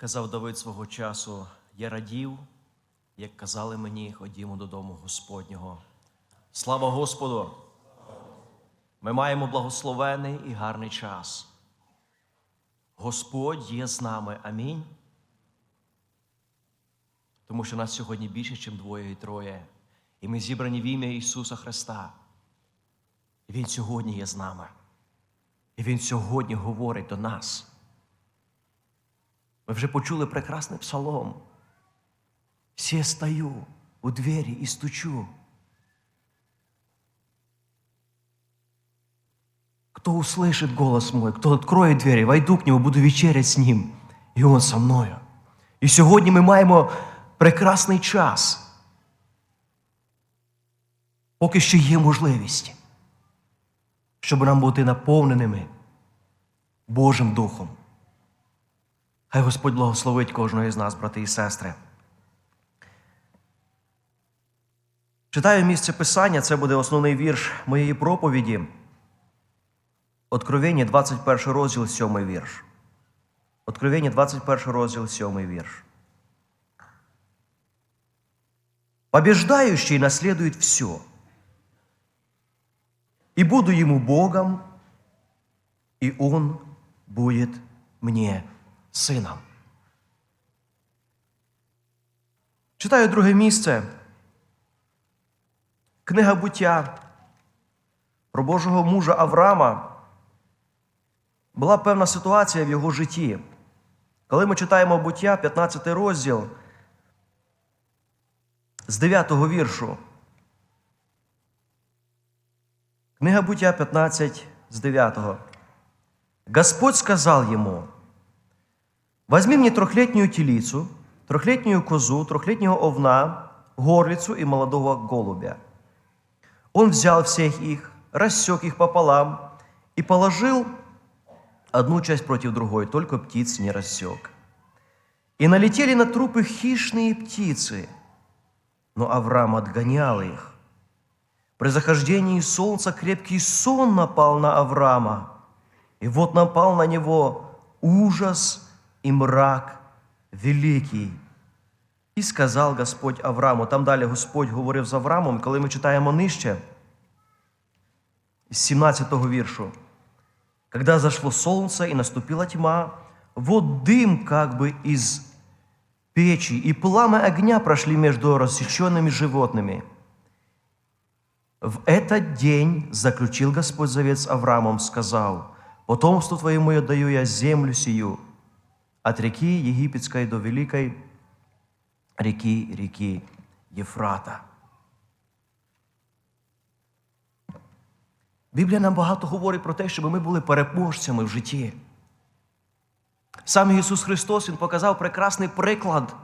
Казав Давид свого часу, я радів, як казали мені, ходімо додому Господнього. Слава Господу! Ми маємо благословений і гарний час. Господь є з нами. Амінь. Тому що нас сьогодні більше, ніж двоє і троє. І ми зібрані в ім'я Ісуса Христа. І Він сьогодні є з нами. І Він сьогодні говорить до нас. Ми вже почули прекрасний псалом. Все стою у двері і стучу. Кто услышит голос мой, кто откроет двері, войду к нему, буду вечерять з ним, і он со мною. І сьогодні ми маємо прекрасний час, поки що є можливість, щоб нам бути наповненими Божим Духом. Хай Господь благословить кожного із нас, брати і сестри. Читаю місце Писання, це буде основний вірш моєї проповіді. Откровення, 21 розділ, 7 вірш. Откровення, 21 розділ, 7 вірш. Побеждающий наследует все. И буду ему Богом, и он будет мне сином. Читаю друге місце. Книга буття про Божого мужа Авраама. Була певна ситуація в його житті. Коли ми читаємо буття, 15 розділ з 9 віршу. Книга буття 15 з 9. Господь сказал ему, Возьми мне трехлетнюю телицу, трехлетнюю козу, трехлетнего овна, горлицу и молодого голубя. Он взял всех их, рассек их пополам и положил одну часть против другой, только птиц не рассек. И налетели на трупы хищные птицы, но Авраам отгонял их. При захождении солнца крепкий сон напал на Авраама, и вот напал на него ужас и мрак великий. І сказав Господь Аврааму. Там далі Господь говорив з Авраамом, коли ми читаємо нижче, з 17 віршу. Когда зашло солнце и наступила тьма, вот дым как бы из печи, и пламя огня прошли между рассеченными животными. В этот день заключил Господь завет с Авраамом, сказал, «Потомству твоему я даю я землю сию, от реки Египетской до великой реки, реки Єфрата». Біблія нам багато говорить про те, щоб ми були переможцями в житті. Сам Ісус Христос Він показав прекрасний приклад.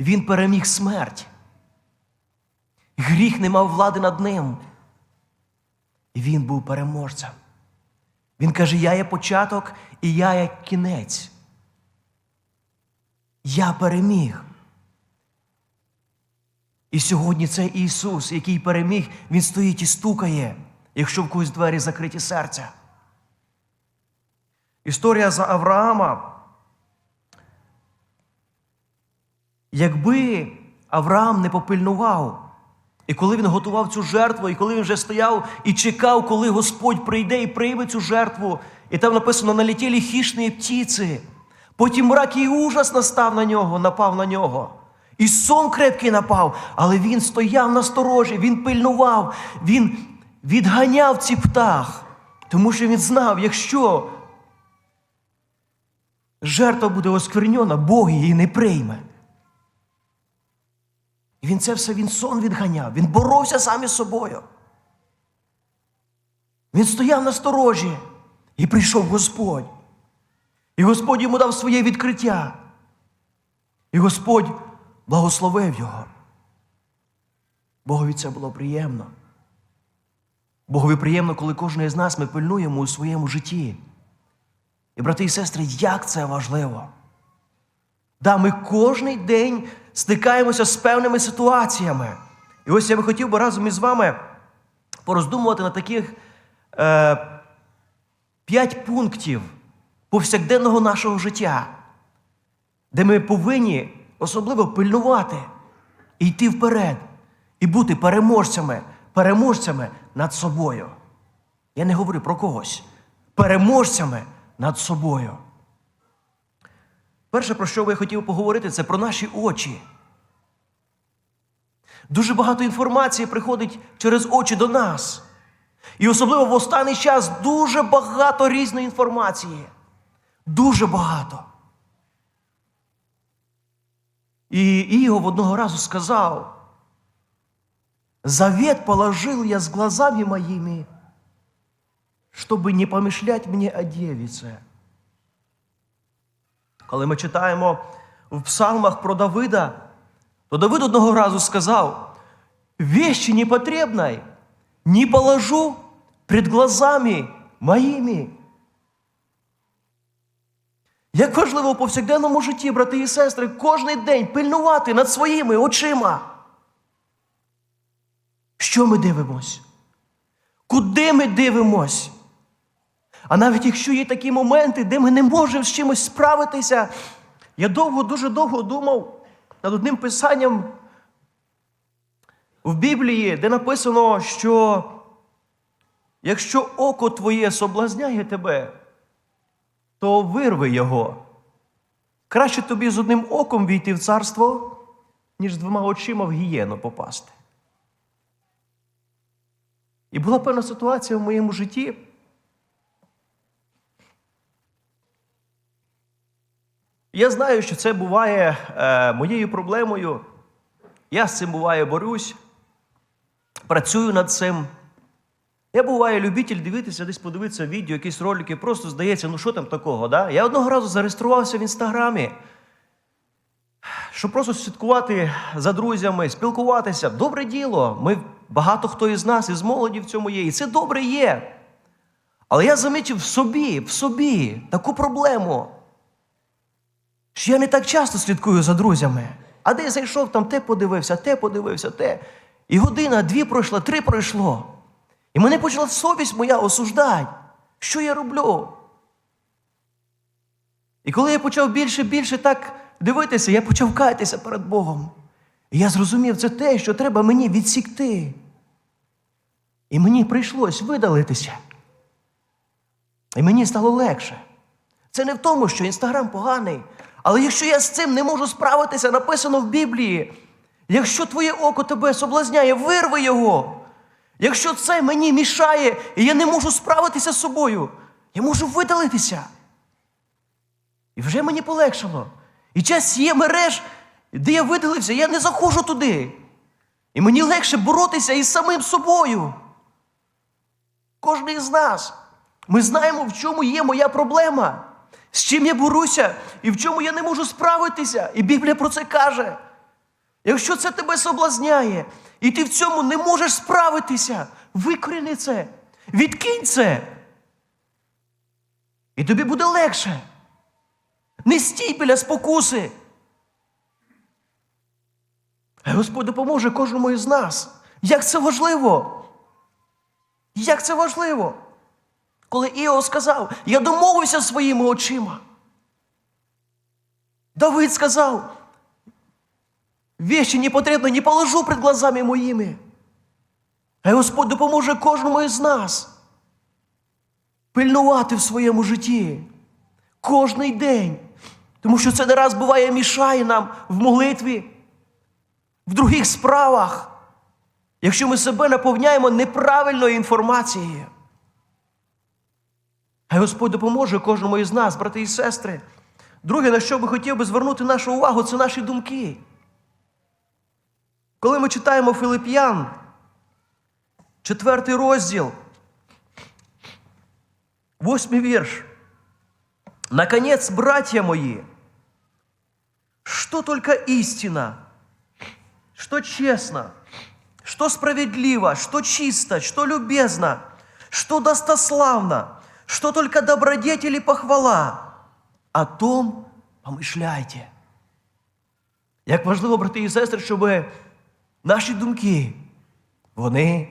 Він переміг смерть. Гріх не мав влади над ним. І він був переможцем. Він каже: Я є початок і я є кінець. Я переміг. І сьогодні це Ісус, який переміг, Він стоїть і стукає, якщо в когось двері закриті серця. Історія за Авраама. Якби Авраам не попильнував, і коли він готував цю жертву, і коли він вже стояв і чекав, коли Господь прийде і прийме цю жертву, і там написано, налетіли хищні птиці. Потім мрак і ужас настав на нього, напав на нього. І сон крепкий напав, але він стояв на сторожі, він пильнував, він відганяв ці птах, тому що він знав, якщо жертва буде осквернена, Бог її не прийме. І він це все він сон відганяв, він боровся сам із собою. Він стояв на сторожі і прийшов Господь. І Господь йому дав своє відкриття. І Господь благословив його. Богові це було приємно. Богові приємно, коли кожен із нас ми пильнуємо у своєму житті. І, брати і сестри, як це важливо. Да, ми кожен день стикаємося з певними ситуаціями. І ось я би хотів би разом із вами пороздумувати на таких е, п'ять пунктів повсякденного нашого життя. де ми повинні особливо пильнувати і йти вперед, і бути переможцями, переможцями над собою. Я не говорю про когось. Переможцями над собою. Перше, про що я хотів поговорити, це про наші очі. Дуже багато інформації приходить через очі до нас. І особливо в останній час дуже багато різної інформації. Дуже багато. І Іов одного разу сказав: Завет положил я с глазами моими, чтобы не помышлять мне о девице. Коли ми читаємо в псалмах про Давида, то Давид одного разу сказав: вещи непотребной не положу пред глазами моїми. Як важливо в повсякденному житті, брати і сестри, кожен день пильнувати над своїми очима. Що ми дивимось? Куди ми дивимось? А навіть якщо є такі моменти, де ми не можемо з чимось справитися, я довго, дуже довго думав над одним писанням в Біблії, де написано, що якщо око твоє соблазняє тебе, то вирви його. Краще тобі з одним оком війти в царство, ніж з двома очима в гієну попасти. І була певна ситуація в моєму житті. Я знаю, що це буває е, моєю проблемою. Я з цим буває борюсь, працюю над цим. Я буває любитель дивитися, десь подивитися відео, якісь ролики, просто здається, ну що там такого, да? Я одного разу зареєструвався в інстаграмі, щоб просто слідкувати за друзями, спілкуватися. Добре діло. Ми багато хто із нас, із молоді в цьому є. І це добре є. Але я замітив в собі, в собі таку проблему, що я не так часто слідкую за друзями. А де зайшов, там те подивився, те подивився, те. І година, дві пройшла, три пройшло. І мене почала совість моя осуждати, що я роблю. І коли я почав більше більше так дивитися, я почав каятися перед Богом. І я зрозумів, це те, що треба мені відсікти. І мені прийшлось видалитися. І мені стало легше. Це не в тому, що Інстаграм поганий. Але якщо я з цим не можу справитися, написано в Біблії, якщо твоє око тебе соблазняє, вирви його. Якщо це мені мішає, і я не можу справитися з собою, я можу видалитися. І вже мені полегшало. І час є мереж, де я видалився, я не заходжу туди. І мені легше боротися із самим собою. Кожен із нас. Ми знаємо, в чому є моя проблема, з чим я борюся і в чому я не можу справитися. І Біблія про це каже. Якщо це тебе соблазняє, і ти в цьому не можеш справитися, викоріни це, відкинь це. І тобі буде легше. Не стій біля спокуси. А Господь допоможе кожному із нас. Як це важливо? Як це важливо? Коли Іо сказав, я домовився своїми очима. Давид сказав, вещи непотребно не положу пред глазами моїми. А Господь допоможе кожному із нас пильнувати в своєму житті кожний день. Тому що це не раз буває мішає нам в молитві, в других справах, якщо ми себе наповняємо неправильною інформацією. Хай Господь допоможе кожному із нас, брати і сестри. Друге, на що би хотів би звернути нашу увагу, це наші думки. Коли ми читаємо Филип'ян, четвертий розділ, восьмий вірш. Наконец, братья мои, что только истина, что честно, что справедливо, что чисто, что любезно, что достославно, что только добродетель и похвала, о том помишляйте. Як важливо, брати і сестри, щоб наші думки, вони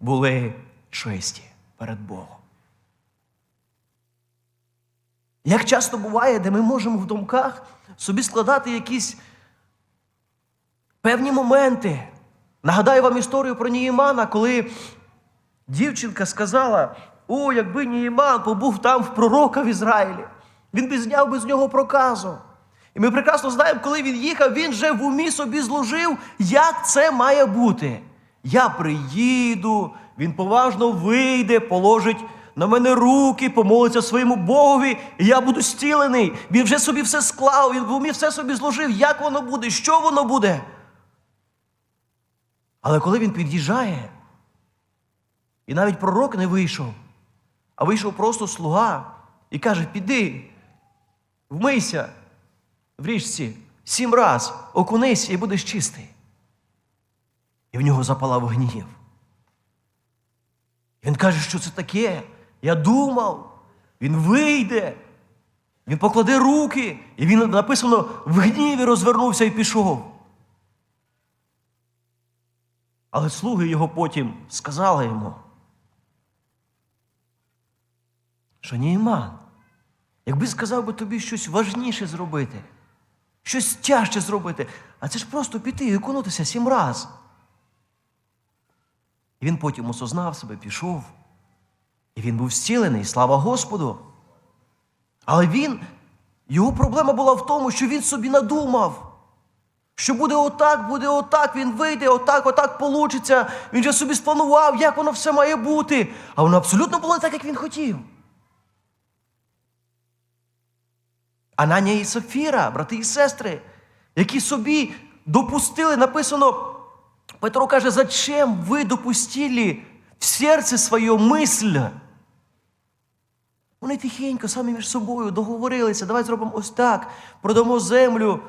були чисті перед Богом. Як часто буває, де ми можемо в думках собі складати якісь певні моменти. Нагадаю вам історію про Ніїмана, коли дівчинка сказала: О, якби Ніїман побув там в пророка в Ізраїлі, він би зняв би з нього проказу. І ми прекрасно знаємо, коли він їхав, він вже в умі собі зложив, як це має бути. Я приїду, він поважно вийде, положить на мене руки, помолиться своєму Богові, і я буду зцілений. Він вже собі все склав, він в умі все собі зложив, як воно буде, що воно буде. Але коли він під'їжджає, і навіть пророк не вийшов, а вийшов просто слуга і каже: піди, вмийся в річці сім раз, окунися і будеш чистий. І в нього запалав гнів. Він каже, що це таке. Я думав, він вийде, він покладе руки, і він написано в гніві розвернувся і пішов. Але слуги його потім сказали йому, що Німан, якби сказав би тобі щось важніше зробити, щось тяжче зробити, а це ж просто піти і окунутися сім раз. І він потім осознав себе, пішов. І він був зцілений, слава Господу. Але він, його проблема була в тому, що він собі надумав. Що буде отак, буде отак, він вийде, отак, отак получиться. Він же собі спланував, як воно все має бути. А воно абсолютно було так, як він хотів. Ананія і Софіра, брати і сестри, які собі допустили, написано, Петро каже, зачем ви допустили в серце своє мисль? Вони тихенько самі між собою договорилися, давай зробимо ось так, продамо землю,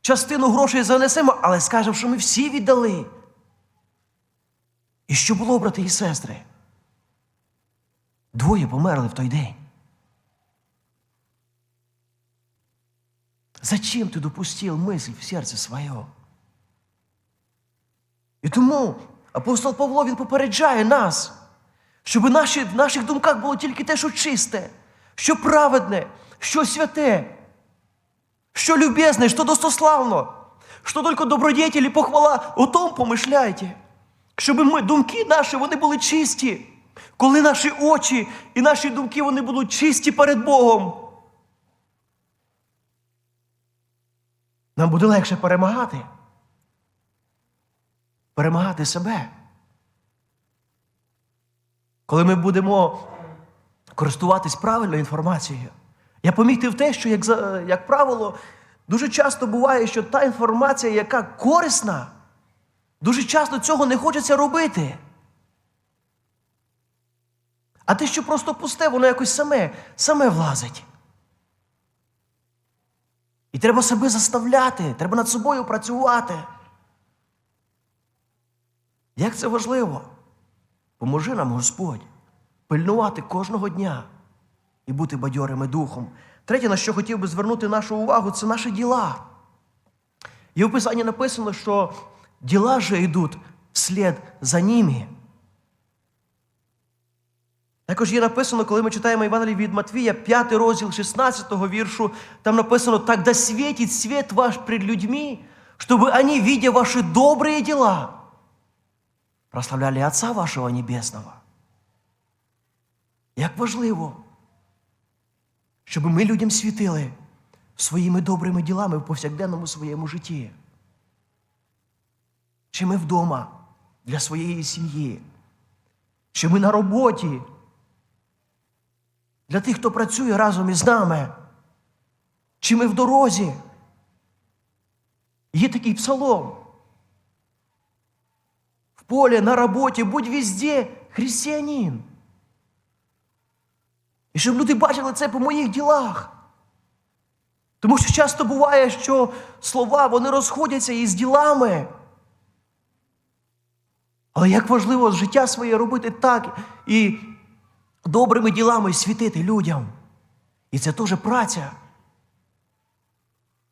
частину грошей занесемо, але скажемо, що ми всі віддали. І що було, брати і сестри? Двоє померли в той день. Зачем ты допустил мысль в серце своє? І тому апостол Павло він попереджає нас, щоб наші, в наших думках було тільки те, що чисте, що праведне, що святе, що любезне, що достославно, що тільки добродетель і похвала, о том помишляйте. Щоб ми, думки наші, вони були чисті. Коли наші очі і наші думки вони будуть чисті перед Богом. Нам буде легше перемагати. Перемагати себе. Коли ми будемо користуватись правильною інформацією. Я помітив те, що, як, як правило, дуже часто буває, що та інформація, яка корисна, дуже часто цього не хочеться робити. А те, що просто пусте, воно якось саме, саме влазить. І треба себе заставляти, треба над собою працювати. Як це важливо? Поможи нам, Господь, пильнувати кожного дня і бути бадьорими духом. Третє, на що хотів би звернути нашу увагу, це наші діла. І в Писанні написано, що діла же йдуть вслід за ними. Також є написано, коли ми читаємо Євангеліє від Матвія, 5 розділ 16 віршу, там написано, так да светит свет ваш пред людьми, чтобы они, видя ваши добрые дела, прославляли Отца вашого Небесного. Як важливо, щоб ми людям світили своїми добрими ділами в повсякденному своєму житті. Чи ми вдома для своєї сім'ї, чи ми на роботі для тих, хто працює разом із нами, чи ми в дорозі. Є такий псалом. В полі, на роботі, будь везде християнин. І щоб люди бачили це по моїх ділах. Тому що часто буває, що слова вони розходяться із ділами. Але як важливо життя своє робити так і добрими ділами світити людям. І це теж праця.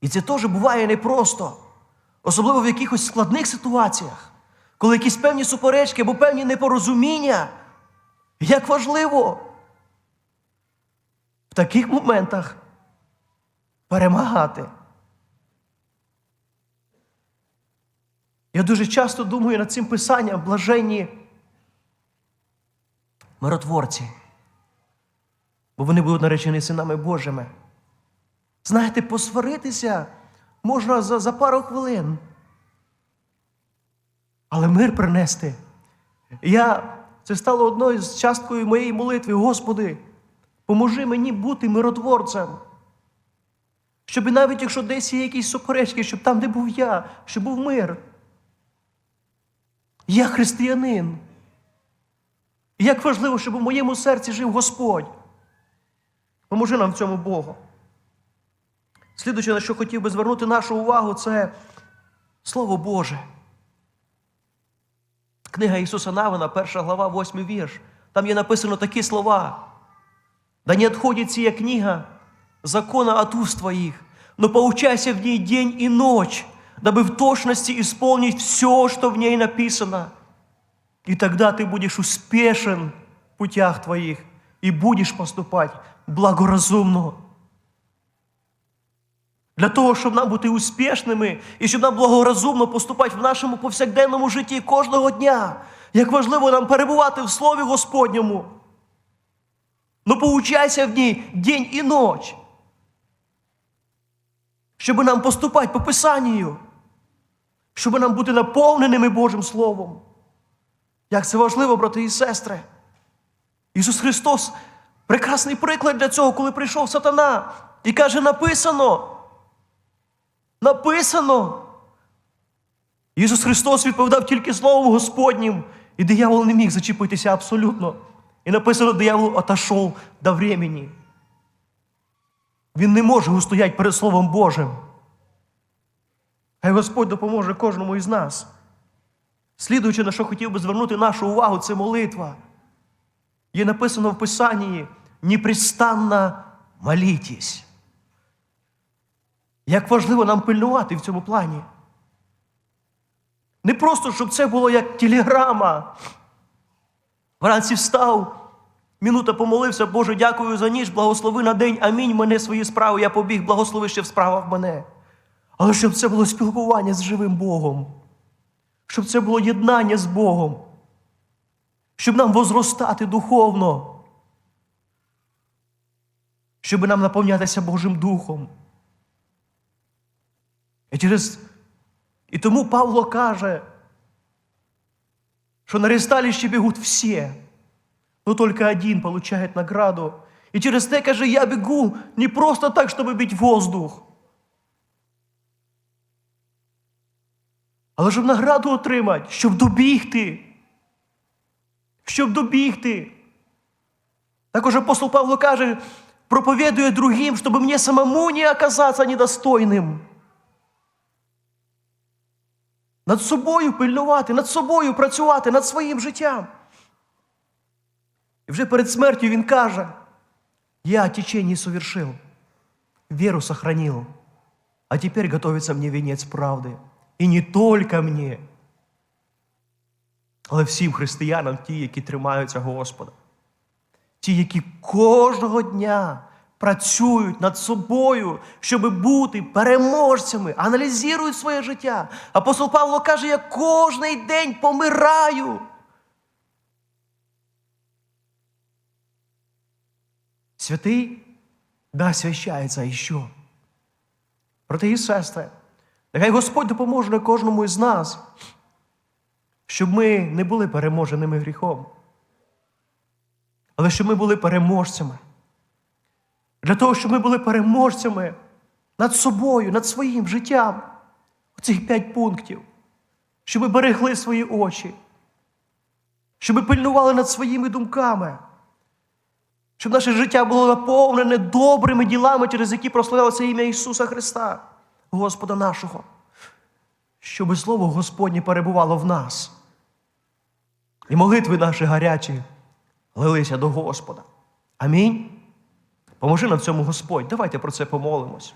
І це теж буває непросто, особливо в якихось складних ситуаціях, коли якісь певні суперечки або певні непорозуміння. Як важливо в таких моментах перемагати. Я дуже часто думаю над цим писанням блаженні миротворці, бо вони будуть наречені синами Божими. Знаєте, посваритися можна за, за пару хвилин. Але мир принести. Я, це стало одною з часткою моєї молитви. Господи, поможи мені бути миротворцем. Щоб навіть якщо десь є якісь суперечки, щоб там, де був я, щоб був мир. Я християнин. Як важливо, щоб у моєму серці жив Господь. Поможи нам в цьому Богу. Слідуючи, на що хотів би звернути нашу увагу, це Слово Боже. Книга Ісуса Навина, перша глава, восьмий вірш. Там є написано такі слова. Да не отходит сия книга закона от уст твоих, но поучайся в ней день и ночь, дабы в точности исполнить все, что в ней написано. И тогда ты будешь успешен в путях твоих и будешь поступать благоразумно. Для того, щоб нам бути успішними і щоб нам благорозумно поступати в нашому повсякденному житті кожного дня, як важливо нам перебувати в Слові Господньому. Ну, поучайся в ній день і ніч, щоб нам поступати по Писанню, щоб нам бути наповненими Божим Словом. Як це важливо, брати і сестри. Ісус Христос прекрасний приклад для цього, коли прийшов сатана і каже, написано. Написано. Ісус Христос відповідав тільки Словом Господнім, і диявол не міг зачепитися абсолютно. І написано, диявол отошов до времени. Він не може устояти перед Словом Божим. Хай Господь допоможе кожному із нас. Слідуючи, на що хотів би звернути нашу увагу, це молитва. Є написано в Писанні непрестанно молітесь. Як важливо нам пильнувати в цьому плані. Не просто, щоб це було як телеграма. Вранці встав, минута помолився, Боже, дякую за ніч, благослови на день, амінь, мене свої справи, я побіг, благослови ще в справах мене. Але щоб це було спілкування з живим Богом, щоб це було єднання з Богом, щоб нам возростати духовно, щоб нам наповнятися Божим Духом. І, через... і тому Павло каже, що на ресталище бегут все, но только один получает награду. І через те каже, я бегу не просто так, щоб бить воздух, але щоб награду отримати, щоб добігти. Щоб добігти. Також апостол Павло каже, проповідує другим, щоб мені самому не оказатися недостойним. Над собою пильнувати, над собою працювати, над своїм життям. І вже перед смертю він каже: Я течение совершил, веру сохранил, а теперь готовится мне венец правди. І не тільки мені, але всім християнам, ті, які тримаються Господа. Ті, які кожного дня працюють над собою, щоб бути переможцями, аналізують своє життя. Апостол Павло каже, я кожний день помираю. Святий да освящається і що? Брати і сестри, нехай Господь допоможе кожному із нас, щоб ми не були переможеними гріхом, але щоб ми були переможцями. Для того, щоб ми були переможцями над собою, над своїм життям. Оцих п'ять пунктів. Щоб ми берегли свої очі, щоб ми пильнували над своїми думками, щоб наше життя було наповнене добрими ділами, через які прославилося ім'я Ісуса Христа, Господа нашого, щоб Слово Господнє перебувало в нас. І молитви наші гарячі лилися до Господа. Амінь. Поможи нам в цьому Господь. Давайте про це помолимось.